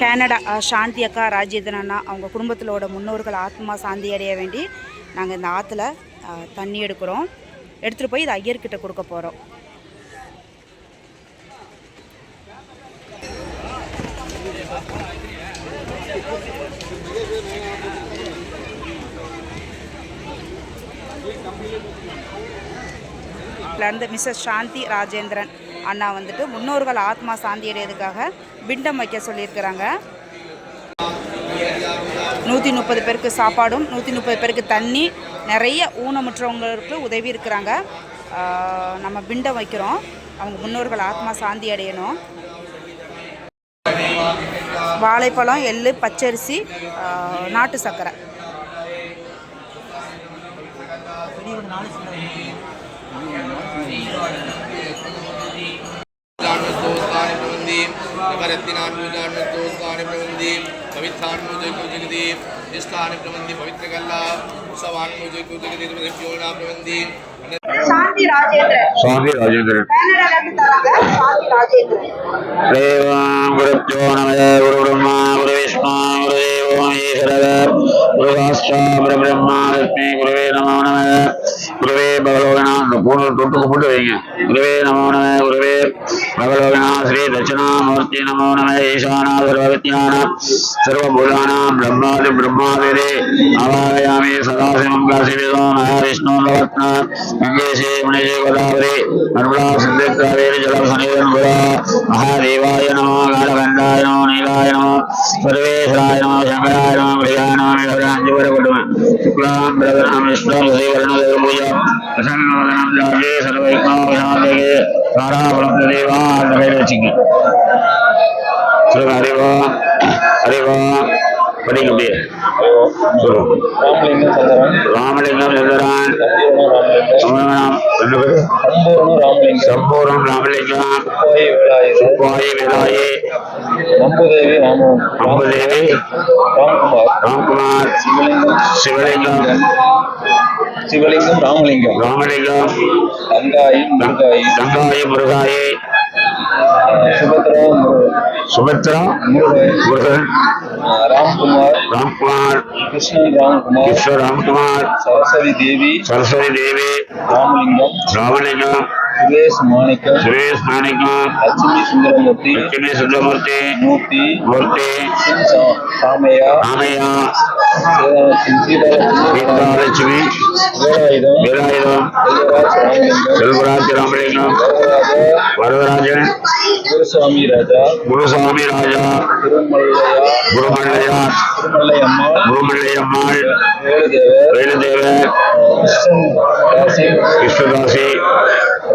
Canada அஹ், சாந்தி அக்கா ராஜேந்திரன் அண்ணா அவங்க குடும்பத்திலோட முன்னோர்கள் ஆத்மா சாந்தி அடைய வேண்டி நாங்கள் இந்த ஆற்றுல தண்ணி எடுக்கிறோம். எடுத்துகிட்டு போய் இதை ஐயர்கிட்ட கொடுக்க போகிறோம் இருந்து மிஸ்ஸஸ் சாந்தி ராஜேந்திரன் அண்ணா வந்துட்டு முன்னோர்கள் ஆத்மா சாந்தி அடையிறதுக்காக பிண்டம் வைக்க சொல்லியிருக்கிறாங்க. நூற்றி முப்பது பேருக்கு சாப்பாடும் நூற்றி முப்பது பேருக்கு தண்ணி நிறைய ஊனமுற்றவங்களுக்கு உதவி இருக்கிறாங்க. நம்ம பிண்டம் வைக்கிறோம். அவங்க முன்னோர்கள் ஆத்மா சாந்தி அடையணும். வாழைப்பழம் எள்ளு பச்சரிசி நாட்டு சர்க்கரை. சாந்தி ராஜேந்திரன் தேவாம் குருப்பியோ நமத குரு பிரம்மா குரு விஷ்ணு குரு தேவோ ஈஸ்வரக குரு சாஸ்தா பிரம்மா லட்சுமி குருவே நமோ நம குருவே பகலோகனா அந்த பூணு தொட்டு கும்பிட்டு வைங்க குருவே நமோ நம குருவே ప్రబలోగనా శ్రీ దక్షిణామూర్తి నమో నమ ఈశానా సర్వవిజ్ఞాన సర్వభూతానా బ్రహ్మాది బ్రహ్మాదిరే అవాయామి సదాశివం కాశీవేదో మహావిష్ణు నవత్న గంగేశే మునిజే గోదావరి నర్మలా సిద్ధికావేరి జలం సన్నిధం గురా మహాదేవాయ నమో కాలగంధాయ నమో నీలాయ నమో సర్వేశ్వరాయ నమో శంకరాయ నమో ప్రియాయ నమో కుటుంబ శుక్లాం బ్రదరం విష్ణు శ్రీవర్ణ దేవ పూజ ప్రసన్న వదనం జాగే దేవా அந்த கையில் வச்சுங்க சொல்லுங்க அறிவா அறிவா படிக்க முடியாது ராமலிங்கம் சந்திரன். சம்பூர்ணம் ராமலிங்கம். சுப்பாயி விலாயி. நம்புதேவி ராம அம்புதேவி. ராம்குமார். சிவலிங்கம். சிவலிங்கம் ராமலிங்கம். ராமலிங்கம். தங்காயி முருகாயி. தங்காயி முருகாயி. சுபத்ரா முரு- சுபத்ரா முருகன் முருகன் ஆஹ் ராம்குமார் ராம்குமார் கிருஷ்ணன் ராம்குமார் கிருஷ்ண ராம்குமார் சரஸ்வதி தேவி சரஸ்வதி தேவி ராமலிங்கம் ராமலிங்கம் சுரேஷ் மாணிக்கம் சுரேஷ் மாணிக்கம் லட்சுமி சுந்தரமூர்த்தி லட்சுமி சுந்தரமூர்த்தி மூர்த்தி மூர்த்தி ராமையா சீதா- சீதாலட்சுமி வேலாயுதம் வேலாயுதம் செல்வராஜ் ராமலிங்கம் வரதராஜன் குருசுவாமி ராஜா குருசாமி ராஜா குருமல்லையா திருமல்லை அம்மா குருமல்லையம்மாள் வேலுதேவர் வேலுதேவர் கிருஷ்ணன் தாசி கிருஷ்ணதாசி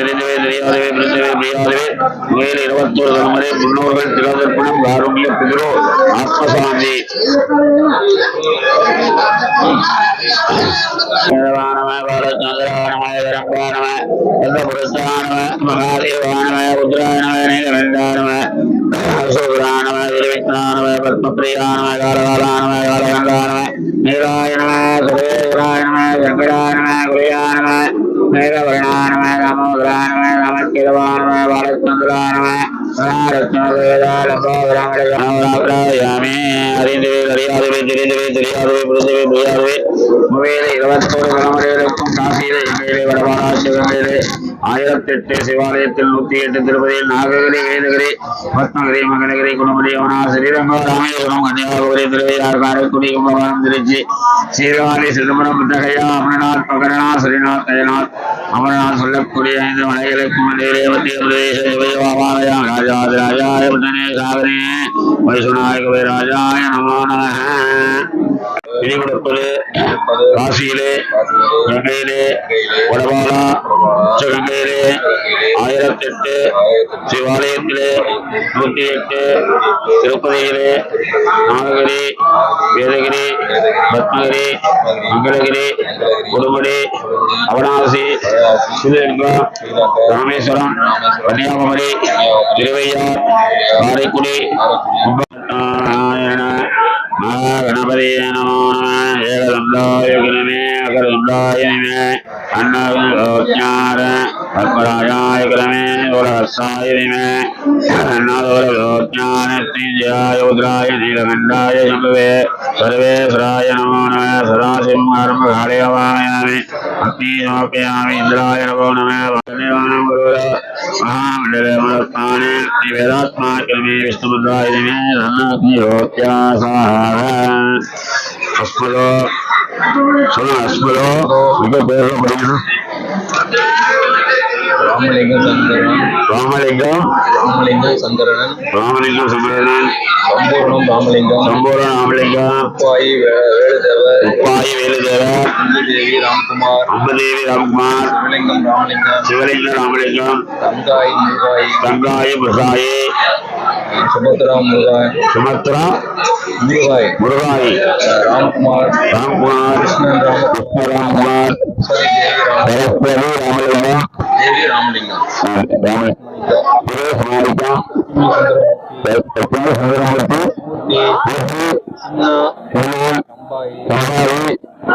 தெரிந்தவே தெரியாதவே பிரிந்தவே பிரியாதவே மேல் இருபத்தோரு தலைமுறை முன்னோர்கள் திலதர்ப்பணம் காருண்ய பிதிரோ ஆத்மசாந்தி நம பாலச்சந்திரானம விரம்பானம வந்தபுரஸ்தானம மகாதேவானம ருத்ரானம நேகரண்டானம சூரானம விரவிக்னானம பத்மபிரியானம காலகாலானம காலகண்டானம நீராயணம சுரேஸ்வராயணம வெங்கடானம குரியானம மேகவர்ணானம தாமோதரானம நமக்கிரவானம பாலச்சந்திரானம யாமே அறிந்தவே அறியாதவே தெரிந்தவே தெரியாதவே ஆயிரத்தி எட்டு சிவாலயத்தில் நூத்தி எட்டு திருப்பதியில் நாககிரி வேதகிரி பத்மகிரி மகனகிரி குணமணி யமுனா ஸ்ரீரங்கம் ராமேஸ்வரம் கன்னியாகுமரி திருவையார் காரைக்குடி கும்பகோணம் திருச்சி சீர்காழி சிதம்பரம் புத்தகையா அமரநாத் பகரநாத் ஸ்ரீநாத் கயநாத் அமரநாத் சொல்லக்கூடிய ஐந்து மலைகளுக்கும் மலையிலே மத்திய பிரதேச ராஜாதிராஜாய உடனே ராஜாய வைசுநாயக ராஜாய நமோ நம திதி கொடுப்பது காசியிலே கங்கையிலே ஆயிரத்தெட்டு சிவாலயத்திலே நூற்றி எட்டு திருப்பதியிலே நாககிரி வேதகிரி பத்மகிரி மங்களகிரி கொடுமுடி அவனாசி ஸ்ரீலங்கா ராமேஸ்வரம் கன்னியாகுமரி திருவையார் காரைக்குடி நாராயண மகாகணபதி நமோ நம ஏகதந்தாய கிரமே அகரதந்தாய അക്രാജായ കലമേ ദുരഹസായ വിമേ ജ്ഞാനസ്നേജയായ ഉദ്രായ നീലകണ്ഠായ ശംഭവേ സർവേശ്വരായ നമോ നമ സദാശിവകാരംഭകാളികമായ നമേ അഗ്നി സമർപ്പയാമി ഇന്ദ്രായ നമോ നമേ വാസുദേവാനം ഗുരുവര മഹാമണ്ഡലേ മഹത്മാനെ വേദാത്മാക്രമേ വിഷ്ണുമുദ്രായ നമേ ധനാഗ്നിയോത്യാസാഹ അസ്മലോ சொல்லுங்க அஸ்மலோ உங்க பேர்லாம் படிக்கணும் ராமலிங்கம் சந்திரன் ராமலிங்கம். ராமலிங்கம் சந்திரன் ராமலிங்கம் சுப்பிரமணியன் சம்பூர்ணம் ராமலிங்கம். சம்பூர்ண ராமலிங்கம். உப்பாயி வேலுதேவர். உப்பாயி வேலுதேவன் தேவி ராம்குமார். அம்பதேவி ராம்குமார். சிவலிங்கம் ராமலிங்கம். சிவலிங்கம் ராமலிங்கம். தங்காய் முருகாய் தங்காயி பிரசாயி சுபத்ரா முருகாய் சுமத்ரா முருகாய் முருகாயி ராம்குமார் ராம்குமார் கிருஷ்ணன் ராம கிருஷ்ண ராம்குமார் சரஸ்வதி ராமலிங்கம் தேவி ராமலிங்கம் ராமலிங்கம் சுந்தரமூர்த்தி கம்பாயி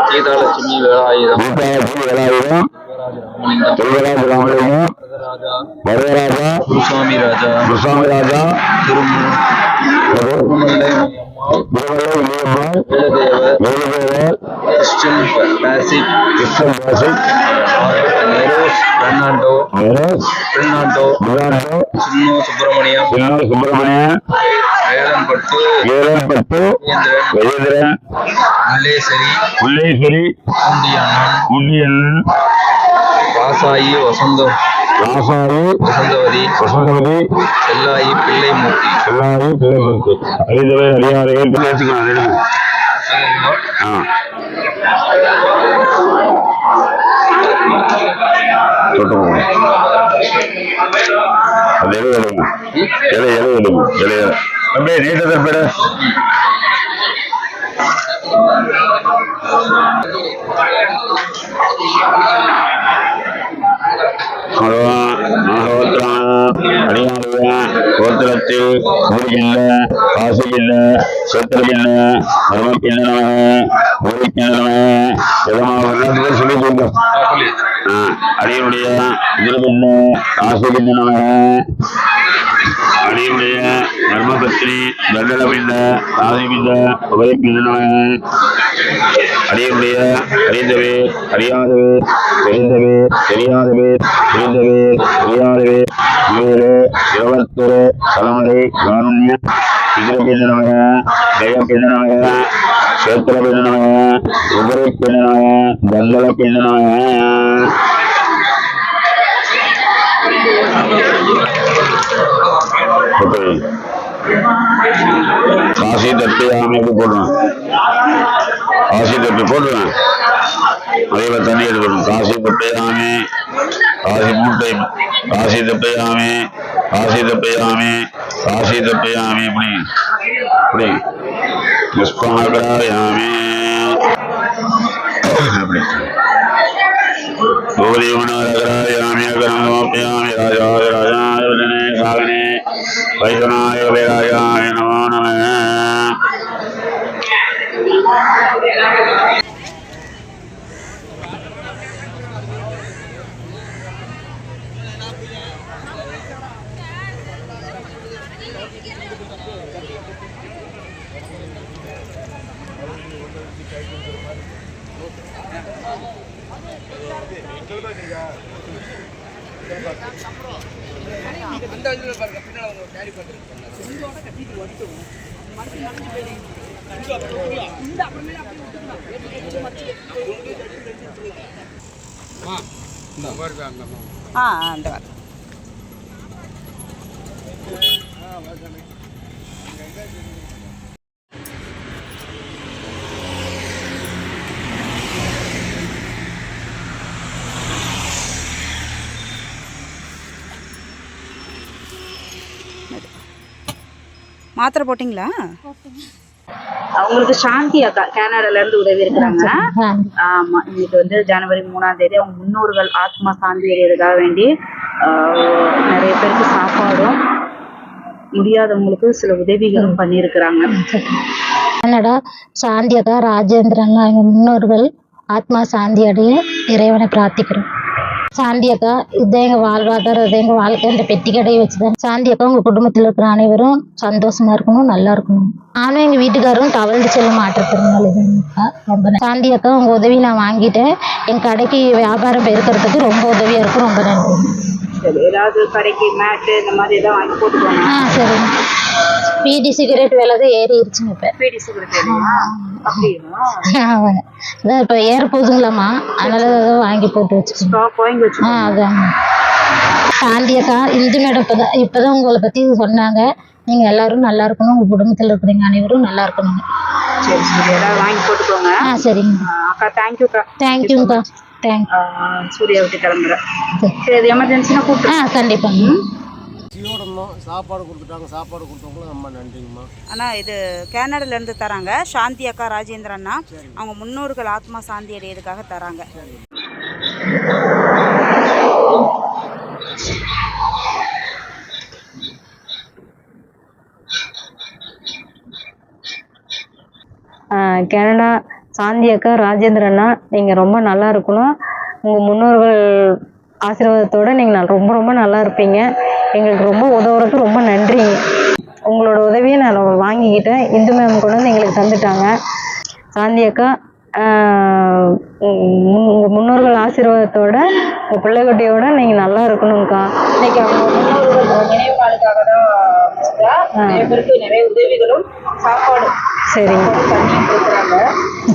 சீதாலட்சுமி வேலாயுதம் கீதாலட்சுமி வேலாயுதம் செல்வராஜ் ராமலிங்கம் வரதராஜா குருசாமி ராஜா குருசாமி ராஜா இளையம்மாள் வேலதேவர் கிறிஸ்டின் பேசிக் நெரோஸ் பெர்னாண்டோ பெர்னாண்டோ சின்னோ சுப்பிரமணியம் சின்ன வேலன்பட்டு மகேந்திரன் கஜேந்திரன் மல்லேஸ்வரி முல்லேஸ்வரி குண்டியண்ணன் முண்டியண்ணன் வாசாயி வசந்த ராசாயி வசந்தவதி வசந்தவதி எல்லாரையும் பிள்ளைகளுக்கு அறிந்தவை அறியாதவை பிள்ளை வச்சுக்கணும் அது எடுங்க ஆ. தொட்டு போங்க அது எது எடுங்க எதை எதை எடுங்க எதை அப்படியே நீட்ட தப்பிட கோத்திரத்தில் காசு கிள்ளு சொத்திரகின்ற மர்மக்கின்ற ஊருக்கின்ற விதமாக சொல்லி கொடுங்க அடியுடைய திருபின்ன காசுகின்ற நமக அடியுடைய தர்மபத்னி தண்டலபிந்த சாதிபிந்த உபயப்பிந்த நமக அடியுடைய அறிந்தவே அறியாதவே தெரிந்தவே தெரியாதவே தெரிந்தவே தெரியாதவே இருபத்தொரு தலைமுறை காருண்ய இதிரபிந்த நமக ஜெயபிந்த நமக சேத்திரபிந்த நமக உபரிப்பிந்த நமக தண்டலப்பிந்த நமக. ஓகே காசி தட்டு அமைப்பு போடுவேன் காசி தட்டு போடுவேன் அதில் தண்ணி எடுக்கணும். காசி தப்பையாமே காசி மூட்டை காசி தப்பையாமே காசி தப்பையாமே காசி தப்பையாமே இப்படி. இப்படி. புஷ்பமகராயாமே அப்படி பூரிமணகராயாமி அகரமோப்பியாமி ராஜாய ராஜாய விதனே சாகனே நமோ நம. அந்த வாரம் மாத்திரை போட்டிங்களா? அவங்களுக்கு சாந்தி அக்கா கனடால இருந்து உதவி இருக்கிறாங்க. ஆமா இன்னைக்கு வந்து ஜனவரி மூணாம் தேதி அவங்க முன்னோர்கள் ஆத்மா சாந்தி அடையிறதுக்காக வேண்டி நிறைய பேருக்கு சாப்பாடும் முடியாதவங்களுக்கு சில உதவிகளும் பண்ணியிருக்கிறாங்க. கன்னடா சாந்தி அக்கா ராஜேந்திரன் எங்கள் முன்னோர்கள் ஆத்மா சாந்தி அடைய இறைவனை பிரார்த்திக்கிறோம். சாந்தி அக்கா இது எங்கள் வாழ்வாதாரம் இது எங்கள் வாழ்க்கை. இந்த பெட்டி கடையை வச்சு தான் சாந்தி அக்கா உங்கள் குடும்பத்தில் இருக்கிற அனைவரும் சந்தோஷமா இருக்கணும் நல்லா இருக்கணும். நானும் எங்கள் வீட்டுக்காரரும் தவழ்ந்து செல்ல மாற்றுத்திறனாளி தான்க்கா ரொம்ப. சாந்தி அக்கா உங்கள் உதவி நான் வாங்கிட்டேன். என் கடைக்கு வியாபாரம் பெருக்கிறதுக்கு ரொம்ப உதவியாக இருக்கும் ரொம்ப நன்றி. சரி ஏதாவது கடைக்கு மேட்டு இந்த மாதிரி ஏதாவது வாங்கி போட்டுக்கோங்க. ஆ சரிங்க. பீடி சிகரெட் விலை தான் ஏறிடுச்சுங்க இப்போ. பீடி சிகரெட் இப்போ ஏற போகுதுங்களாம்மா அதனால அதை வாங்கி போட்டு வாங்கி ஆ அதான். சாந்தியக்கா இந்து மேடம் இப்போ தான் இப்போ தான் உங்களை பற்றி சொன்னாங்க. நீங்கள் எல்லாரும் நல்லா இருக்கணும். உங்கள் குடும்பத்தில் இருக்கிறவங்க அனைவரும் நல்லா இருக்கணுங்க. சரி சரி. வாங்கி போட்டுக்கோங்க. ஆ சரிங்க. அக்கா தேங்க்யூக்கா தேங்க்யூங்கக்கா தேங்க் சூர்யா விட்டு கிளம்புறேன். சரி. எமர்ஜென்சினா கூப்பிட்டு ஆ கண்டிப்பாங்க. இருந்தோம் சாப்பாடு கொடுத்துட்டாங்க சாப்பாடு கொடுத்தவங்களும் ரொம்ப நன்றிங்கம்மா. அண்ணா இது கனடால இருந்து தராங்க. சாந்தி அக்கா ராஜேந்திரன் அண்ணா. அவங்க முன்னோர்கள் ஆத்மா சாந்தி அடையிறதுக்காக தராங்க. கனடா சாந்தி அக்கா ராஜேந்திர அண்ணா நீங்கள் ரொம்ப நல்லா இருக்கணும். உங்கள் முன்னோர்கள் ஆசீர்வாதத்தோட நீங்கள் ரொம்ப ரொம்ப நல்லா இருப்பீங்க. எங்களுக்கு ரொம்ப உதவுறதுக்கு ரொம்ப நன்றி. உங்களோட உதவியை நான் வாங்கிக்கிட்டேன். இந்து மேம் கொண்டு வந்து எங்களுக்கு தந்துட்டாங்க. சாந்தி அக்கா உங்கள் முன்னோர்கள் ஆசீர்வாதத்தோட உங்கள் பிள்ளைக்குட்டியோட நீங்கள் நல்லா இருக்கணும்க்கா. இன்னைக்கு அவங்க முன்னோர்கள் நினைவுகளுக்காக தான் நிறைய உதவிகளும் சாப்பாடு சரிங்க.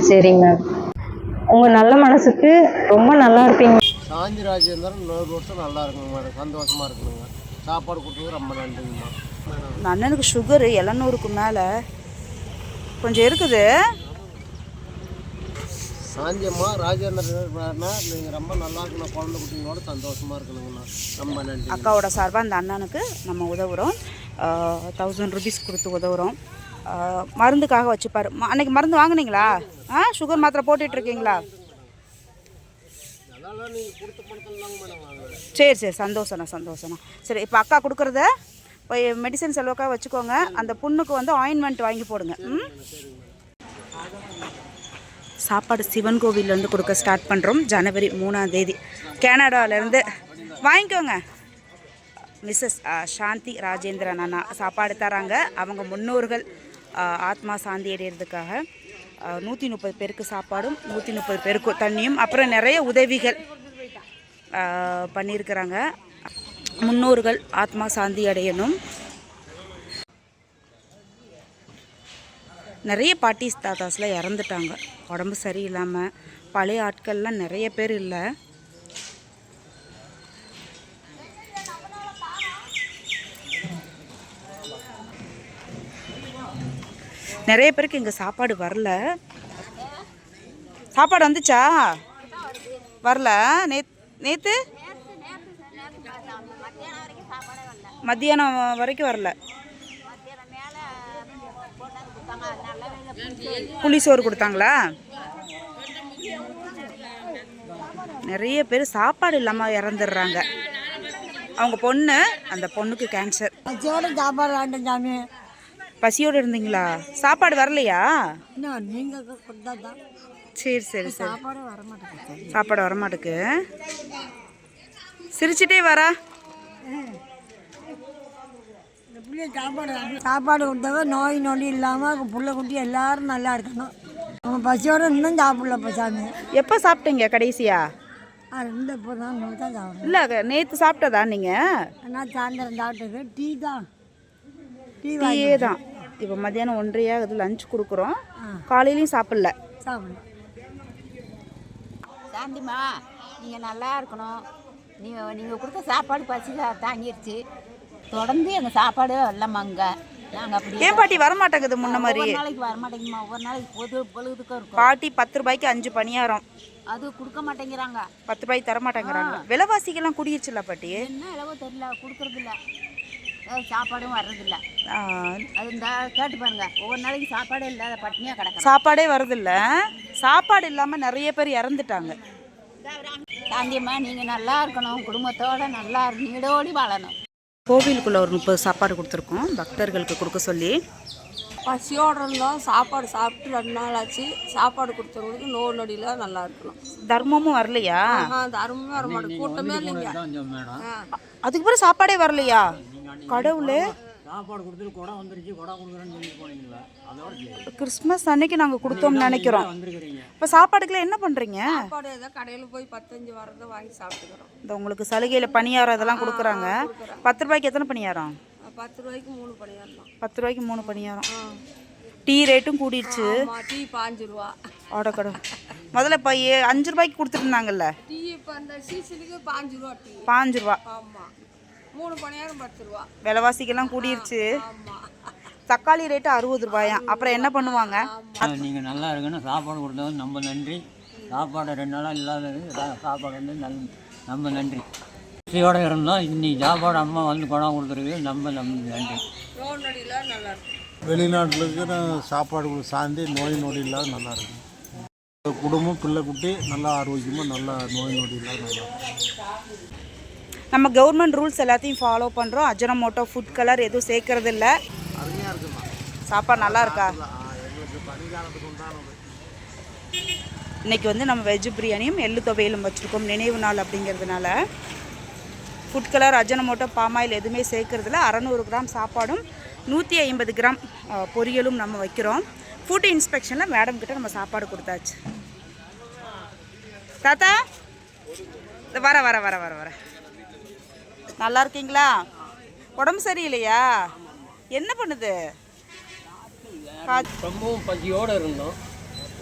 சரிங்க மேம் உங்கள் நல்ல மனசுக்கு ரொம்ப நல்லா இருப்பீங்க. சாந்தி ராஜேந்திரன் நூறு வருஷம் நல்லா இருக்குங்க மேடம் சந்தோஷமா இருக்கணுங்க. சாப்பாடு கொடுத்தது ரொம்ப நன்றிங்கம்மா. இந்த அண்ணனுக்கு சுகரு எழுநூறுக்கு மேலே. கொஞ்சம் இருக்குது. சாந்தி அம்மா ராஜேந்திரன் நீங்கள் ரொம்ப நல்லா இருக்கணும். குழந்தை குட்டிங்களோட சந்தோஷமா இருக்கணுங்கண்ணா ரொம்ப நன்றி. அக்காவோட சார்பாக அந்த அண்ணனுக்கு நம்ம உதவுறோம். தௌசண்ட் ருபீஸ் கொடுத்து உதவுறோம். ஆஹ் மருந்துக்காக வச்சுப்பாரு. அன்னைக்கு மருந்து வாங்குனீங்களா? ஆ சுகர் மாத்திரை போட்டுட்டு இருக்கீங்களா? சரி சரி. சந்தோஷண்ணா சந்தோஷண்ணா சரி இப்போ அக்கா கொடுக்குறத இப்போ மெடிசன் செலவுக்காக வச்சுக்கோங்க. அந்த புண்ணுக்கு வந்து ஆயின்மெண்ட் வாங்கி போடுங்க. ம்? சாப்பாடு சிவன் கோவிலேருந்து கொடுக்க ஸ்டார்ட் பண்ணுறோம் ஜனவரி மூணாம் தேதி. கனடாவிலேருந்து வாங்கிக்கோங்க. மிஸ்ஸஸ் சாந்தி ராஜேந்திரன் அண்ணா சாப்பாடு தராங்க. அவங்க முன்னோர்கள் ஆத்மா சாந்தி அடைகிறதுக்காக நூற்றி முப்பது பேருக்கு சாப்பாடும் நூற்றி முப்பது பேருக்கு தண்ணியும் அப்புறம் நிறைய உதவிகள். பண்ணியிருக்கிறாங்க முன்னோர்கள் ஆத்மா சாந்தி அடையணும். நிறைய பாட்டிஸ் தாத்தாஸ்லாம் இறந்துட்டாங்க. உடம்பு சரியில்லாமல் பழைய ஆட்கள்லாம் நிறைய பேர் இல்லை. நிறைய பேருக்கு இங்கே சாப்பாடு வரல. சாப்பாடு வந்துச்சா? வரல. நேத் நேற்று மத்தியானம் வரைக்கும் வரல. புளி சோறு கொடுத்தாங்களா? நிறைய பேர் சாப்பாடு இல்லாமல் இறந்துடுறாங்க. அவங்க பொண்ணு அந்த பொண்ணுக்கு கேன்சர் பச்சையோட சாப்பாடு வேண்டாம் சாமி. பசியோடு இருந்தீங்களா? சாப்பாடு வரலையா? நீங்கள் சரி சரி சரி. சாப்பாடே வர மாட்டேங்குது சாப்பாடு வரமாட்டுக்கு சிரிச்சிட்டே வரா. சாப்பாடு. சாப்பாடு கொடுத்தவ நோய் நொடி இல்லாமல் புள்ள குட்டி எல்லாரும் நல்லா இருக்கணும். அவங்க பசியோட இன்னும் சாப்பிடலப்பா சாமி. எப்போ சாப்பிட்டீங்க கடைசியா? ரெண்டு இப்போ தான் இல்லை நேற்று சாப்பிட்டதா நீங்கள் ஆனால் சாயந்தரம் சாப்பிட்டது. டீ தான். டீ டீயே தான். இப்போ மத்தியானம் ஒன்றையா இது லஞ்ச் கொடுக்குறோம் காலையிலையும் சாப்பிடல. சாப்பிடணும் சாந்திம்மா நீங்கள் நல்லா இருக்கணும். நீங்கள் நீங்கள் கொடுத்த சாப்பாடு பசி தாங்கிருச்சு. தொடர்ந்து எங்கள் சாப்பாடு வரலம்மாங்க நாங்கள் அப்படி ஏன் பாட்டி வரமாட்டேங்குது முன்ன மாதிரி? ஒவ்வொரு நாளைக்கு வர மாட்டேங்குமா ஒவ்வொரு நாளைக்கு பொது பொழுதுக்கும் இருக்கும். பாட்டி பத்து ரூபாய்க்கு அஞ்சு பணியாரம். அது கொடுக்க மாட்டேங்கிறாங்க. பத்து ரூபாய்க்கு தர மாட்டேங்கிறாங்க. விலைவாசிக்கெல்லாம் கூடிருச்சுல பாட்டி? என்ன அளவோ தெரியல. கொடுக்கறதில்ல. சாப்பாடும் வர்றதில்ல. அது இந்த கேட்டு பாருங்க. ஒவ்வொரு நாளைக்கு சாப்பாடே இல்லாத பட்டினியாக கிடக்கும் சாப்பாடே வரதில்ல சாப்பாடு இல்லாமல் நிறைய பேர் இறந்துட்டாங்க. சாந்தியம்மா நீங்கள் நல்லா இருக்கணும். குடும்பத்தோட நல்லா நீடோடி வாழணும். கோவிலுக்குள்ள ஒரு முப்பது சாப்பாடு கொடுத்துருக்கோம். பக்தர்களுக்கு கொடுக்க சொல்லி. பசியோடு இருந்தோம் சாப்பாடு சாப்பிட்டு ரெண்டு நாள் ஆச்சு. சாப்பாடு கொடுத்தவங்களுக்கு நோய் நொடியில் நல்லா இருக்கணும். தர்மமும் வரலையா? அருமையாக வர மாட்டேன் கூட்டமே இல்லைங்க. அதுக்கு பிறகு சாப்பாடே வரலையா? கடவுளே. சாப்பாடு கொடுத்துட்டு குடம் வந்துருச்சு குடம் கொடுக்குறேன்னு சொல்லி போனீங்களா? அதோட கிறிஸ்மஸ் அன்னைக்கு நாங்கள் கொடுத்தோம்னு நினைக்கிறோம். வந்துருக்கிறீங்க. இப்போ சாப்பாடுக்குலாம் என்ன பண்ணுறீங்க சாப்பாடு ஏதோ கடையில் போய் பத்தஞ்சு வரதை வாங்கி சாப்பிட்டுக்கிறோம். இந்த உங்களுக்கு சலுகையில் பணியாரம் இதெல்லாம் கொடுக்குறாங்க. பத்து ரூபாய்க்கு எத்தனை பணியாரம்? பத்து ரூபாய்க்கு மூணு பணியாரம் பத்து ரூபாய்க்கு மூணு பணியாரம். டீ ரேட்டும் கூடிடுச்சு. டீ பாஞ்சு ரூபா. ஆடக்கடை முதல்ல இப்போ அஞ்சு ரூபாய்க்கு கொடுத்துருந்தாங்கல்ல டீ இப்போ அந்த சீசனுக்கு பாஞ்சு ரூபா டீ. பாஞ்சு ரூபா. ஆமாம் மூணு பணியாரம் பத்து ரூபா விலைவாசிக்கெல்லாம் கூடிருச்சு. தக்காளி ரேட்டு அறுபது ரூபாயாம் அப்புறம் என்ன பண்ணுவாங்க? நீங்கள் நல்லா இருக்கணும். சாப்பாடு கொடுத்தது ரொம்ப நன்றி. சாப்பாடு ரெண்டு நாளாக இல்லாதது சாப்பாடு வந்து நல் ரொம்ப நன்றி. பசியோடு இருந்தோம். இன்னைக்கு சாப்பாடு அம்மா வந்து குடம் கொடுத்துருக்கு. ரொம்ப ரொம்ப நன்றி. வெளிநாட்டுக்கு சாப்பாடு சார்ந்து நோய் நொடி இல்லாத நல்லா இருக்கும் குடும்பம் பிள்ளை குட்டி நல்லா ஆரோக்கியமாக நல்லா நோய் நொடி இல்லாத நல்லா இருக்கும் நம்ம கவர்மெண்ட் ரூல்ஸ் எல்லாத்தையும் ஃபாலோ பண்ணுறோம் அஜனமோட்டோ ஃபுட் கலர் எதுவும் சேர்க்கறது இல்லை சாப்பாடு நல்லா இருக்கா? இன்னைக்கு வந்து நம்ம வெஜ் பிரியாணியும் எள்ளு துவையலும் வச்சுருக்கோம். நினைவு நாள் அப்படிங்கிறதுனால. ஃபுட் கலர் அஜனமோட்டோ பாமாயில் எதுவுமே சேர்க்கறதில்ல. அறநூறு கிராம் சாப்பாடும் நூற்றி ஐம்பது கிராம் பொரியலும் நம்ம வைக்கிறோம். ஃபுட் இன்ஸ்பெக்ஷனில் மேடம் கிட்ட நம்ம சாப்பாடு கொடுத்தாச்சு. தாத்தா வர வர வர வர வர. நல்லா இருக்கீங்களா உடம்பு சரியில்லையா? என்ன பண்ணுது? ரொம்பவும் பசியோடு இருந்தோம்.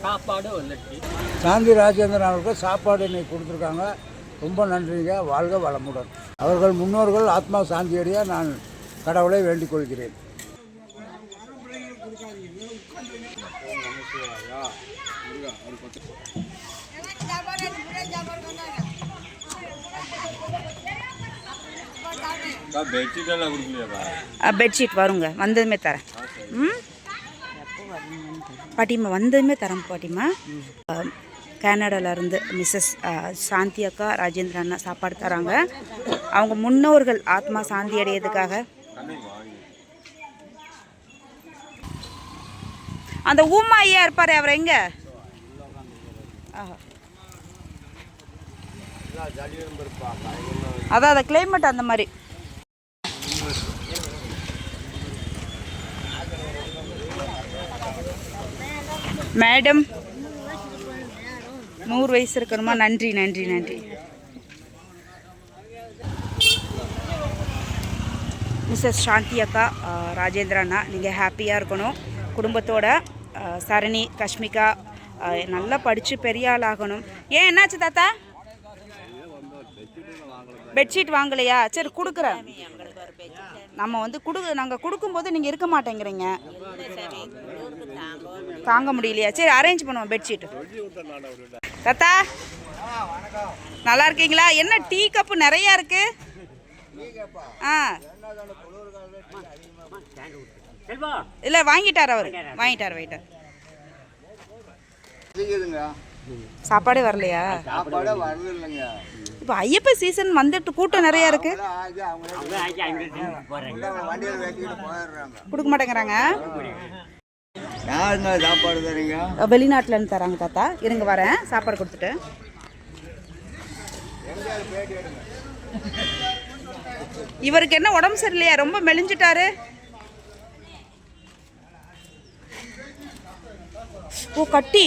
சாப்பாடு வந்துச்சு சாந்தி ராஜேந்திரன் அவர்கள் சாப்பாடு இன்னைக்கு கொடுத்துருக்காங்க. ரொம்ப நன்றிங்க. வாழ்க வளமுடன். அவர்கள் முன்னோர்கள் ஆத்மா சாந்தியடைய நான் கடவுளை வேண்டிக் கொள்கிறேன். அஹ், பெட்ஷீட் வருங்க வந்ததுமே தரேன் ம் பாட்டிம்மா வந்ததுமே தரேன் பாட்டிம்மா கனடாவிலேருந்து மிஸ்ஸஸ் சாந்தி அக்கா ராஜேந்திர அண்ணா சாப்பாடு தராங்க அவங்க முன்னோர்கள் ஆத்மா சாந்தி அடையிறதுக்காக அந்த ஊமா ஐயா இருப்பார் அவர் எங்க ஆஹா. அதான் அந்த கிளைமேட் அந்த மாதிரி மேடம் நூறு வயசு இருக்கணுமா? நன்றி நன்றி நன்றி. மிஸ்ஸஸ் சாந்தி அக்கா அஹ், ராஜேந்திர அண்ணா நீங்கள் ஹாப்பியாக இருக்கணும். குடும்பத்தோட சரணி கஷ்மிகா நல்லா படித்து பெரிய ஆள் ஆகணும். ஏன் என்னாச்சு தாத்தா? பெட்ஷீட் வாங்கலையா? சரி கொடுக்குறேன் நம்ம வந்து கொடு நாங்கள் கொடுக்கும்போது நீங்கள் இருக்க மாட்டேங்கிறீங்க. தாங்க முடியலையா? சரி அரேஞ்ச் பண்ணுவோம் பெட்ஷீட் தாத்தா நல்லா இருக்கீங்களா? என்ன டீ கப்பு நிறையா இருக்கு? ஆ. இல்லை வாங்கிட்டார் அவர். வாங்கிட்டார் வாங்கிட்டார். சாப்பாடே வரலையா? இப்போ ஐயப்ப சீசன் வந்துட்டு கூட்டம் நிறையா இருக்கு. கொடுக்க மாட்டேங்கிறாங்க. யாருங்க சாப்பாடு தரீங்க? வெளிநாட்டிலேருந்து தராங்க தாத்தா. இருங்க வரேன். சாப்பாடு கொடுத்துட்டு. இவருக்கு என்ன உடம்பு சரியில்லையா? ரொம்ப மெலிஞ்சிட்டாரு. ஓ கட்டி.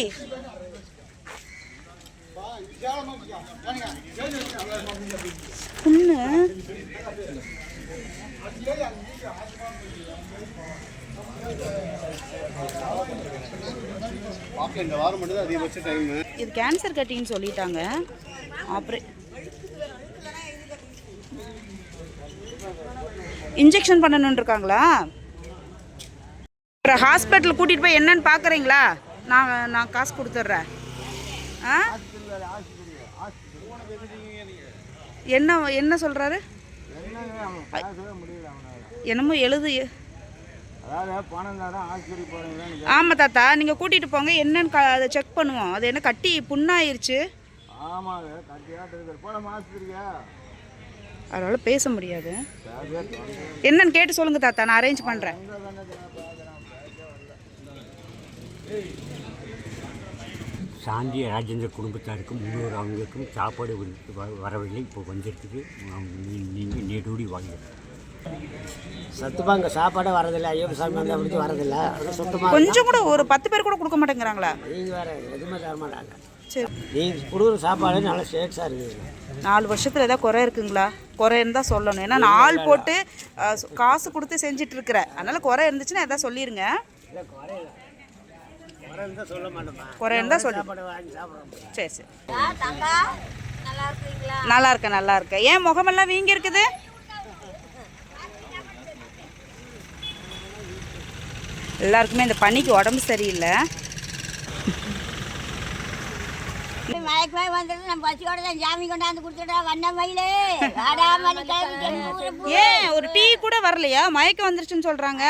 புண்ணு. இந்த வாரம் மட்டும் தான் அதிகபட்ச டைம் இது கேன்சர் கட்டின்னு சொல்லிட்டாங்க. ஆப்ரே இன்ஜெக்ஷன் பண்ணணும்னு இருக்காங்களா? அப்புறம் ஹாஸ்பிட்டல் கூட்டிகிட்டு போய் என்னன்னு பார்க்குறீங்களா நான் நான் காசு கொடுத்துட்றேன். ஆ? என்ன என்ன சொல்கிறாரு என்னமோ எழுது ஆமாம் தாத்தா நீங்கள் கூட்டிகிட்டு போங்க. என்னன்னு க அதை செக் பண்ணுவோம். அது என்ன கட்டி புண்ணாயிருச்சு? அதனால் பேச முடியாது. என்னன்னு கேட்டு சொல்லுங்கள் தாத்தா நான் அரேஞ்ச் பண்ணுறேன் சாந்தி ராஜேந்திர குடும்பத்தாருக்கும் முன்னோர் அவங்களுக்கும் சாப்பாடு வரவில்லை. இப்போ வந்துருக்கு நீங்கள் நீடூடி வாங்க சத்துமா இங்கே சாப்பாடே வரதில்லை. ஐயப்ப சாமி வந்து அப்படி வரதில்லை. அதெல்லாம் சுத்தமாக கொஞ்சம் கூட ஒரு பத்து பேர் கூட கொடுக்க மாட்டேங்கிறாங்களா? நீங்கள் வேறு எதுவுமே தர மாட்டாங்க. சரி. நீங்கள் கொடுக்குற சாப்பாடு நல்லா ஸ்டேட்ஸாக இருக்குது. நாலு வருஷத்தில் ஏதாவது குறை இருக்குங்களா? குறை இருந்தால் சொல்லணும். ஏன்னா நான் ஆள் போட்டு அஹ், காசு கொடுத்து செஞ்சுட்டு இருக்கிறேன். அதனால் குறை இருந்துச்சுன்னா எதாவது சொல்லிடுங்க இல்லை குறையில குறை இருந்தால் சொல்ல மாட்டோமா குறை இருந்தால் சொல்லு. சாப்பாடு வாங்கி சாப்பிட்றோம் சரி சரி. நல்லா இருக்கேன் நல்லா இருக்கேன். ஏன் முகமெல்லாம் வீங்கி இருக்குது எல்லாருக்குமே இந்த பனிக்கு உடம்பு சரியில்லை. மயக்கமே வந்துட்டு நம்ம பசியோட தான் சாமி கொண்டாந்து கொடுத்துட்டா வண்ண மயிலே. ஏன் ஒரு டீ கூட வரலையா? மயக்கம் வந்துருச்சுன்னு சொல்றாங்க.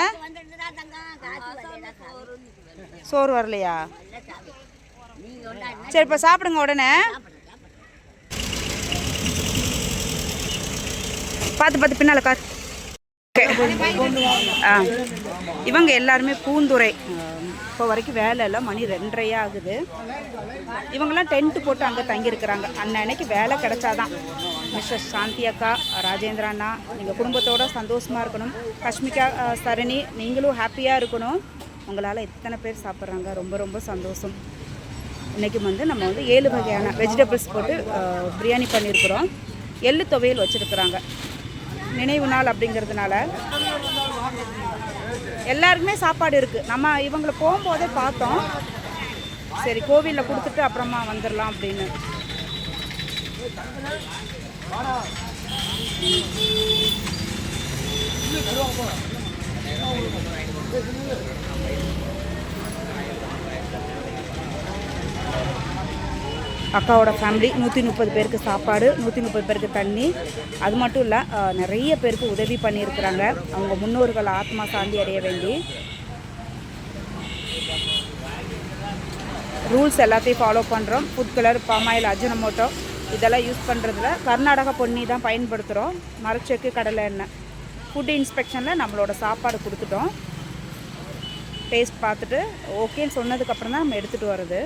சாமி. சோறு வரலையா? சரி இப்போ சாப்பிடுங்க உடனே. பார்த்து பார்த்து பின்னால் கார் ஆ இவங்க எல்லாருமே பூந்துரை இப்போ வரைக்கும் வேலை இல்லை மணி ரெண்டரையே ஆகுது. இவங்கெல்லாம் டென்ட் போட்டு அங்கே தங்கியிருக்கிறாங்க. அன்னன்னைக்கு வேலை கிடைச்சாதான். மிஸ்டர் சாந்தி அக்கா ராஜேந்திர அண்ணா நீங்கள் குடும்பத்தோட சந்தோஷமாக இருக்கணும். கஷ்மிகா சரணி நீங்களும் ஹாப்பியாக இருக்கணும். உங்களால் எத்தனை பேர் சாப்பிட்றாங்க? ரொம்ப ரொம்ப சந்தோஷம். இன்றைக்கி வந்து நம்ம வந்து ஏழு வகையான வெஜிடபிள்ஸ் போட்டு பிரியாணி பண்ணியிருக்கிறோம். எள்ளு துவையல் வச்சுருக்குறாங்க. நினைவு நாள் அப்படிங்கிறதுனால எல்லாருக்குமே சாப்பாடு இருக்குது நம்ம இவங்களை போகும்போதே பார்த்தோம். சரி கோவிலில் கொடுத்துட்டு அப்புறமா வந்துடலாம் அப்படின்னு. அக்காவோட ஃபேமிலி நூற்றி முப்பது பேருக்கு சாப்பாடு நூற்றி முப்பது பேருக்கு தண்ணி. அது மட்டும் இல்லை நிறைய பேருக்கு உதவி பண்ணியிருக்கிறாங்க. அவங்க முன்னோர்கள் ஆத்மா சாந்தி அடைய வேண்டி. ரூல்ஸ் எல்லாத்தையும் ஃபாலோ பண்ணுறோம் food colour palm oil Ajinomoto. இதெல்லாம் யூஸ் பண்ணுறதுல கர்நாடகா பொன்னி தான் பயன்படுத்துகிறோம் மரச்செக்கு கடலை எண்ணெய். ஃபுட் இன்ஸ்பெக்ஷனில் நம்மளோட சாப்பாடு கொடுத்துட்டோம். டேஸ்ட் பார்த்துட்டு ஓகேன்னு சொன்னதுக்கப்புறம் தான் நம்ம எடுத்துகிட்டு வர்றது.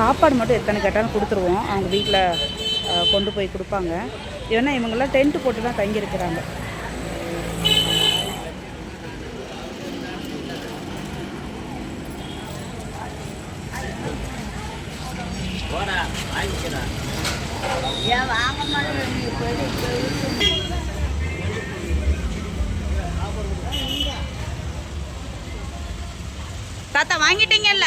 சாப்பாடு மட்டும் எத்தனை கேட்டாலும் கொடுத்துருவோம். அவங்க வீட்டில் கொண்டு போய் கொடுப்பாங்க. ஏன்னா இவங்கெல்லாம் டென்ட் போட்டு தான் தங்கியிருக்கிறாங்க. தாத்தா வாங்கிட்டீங்கல்ல?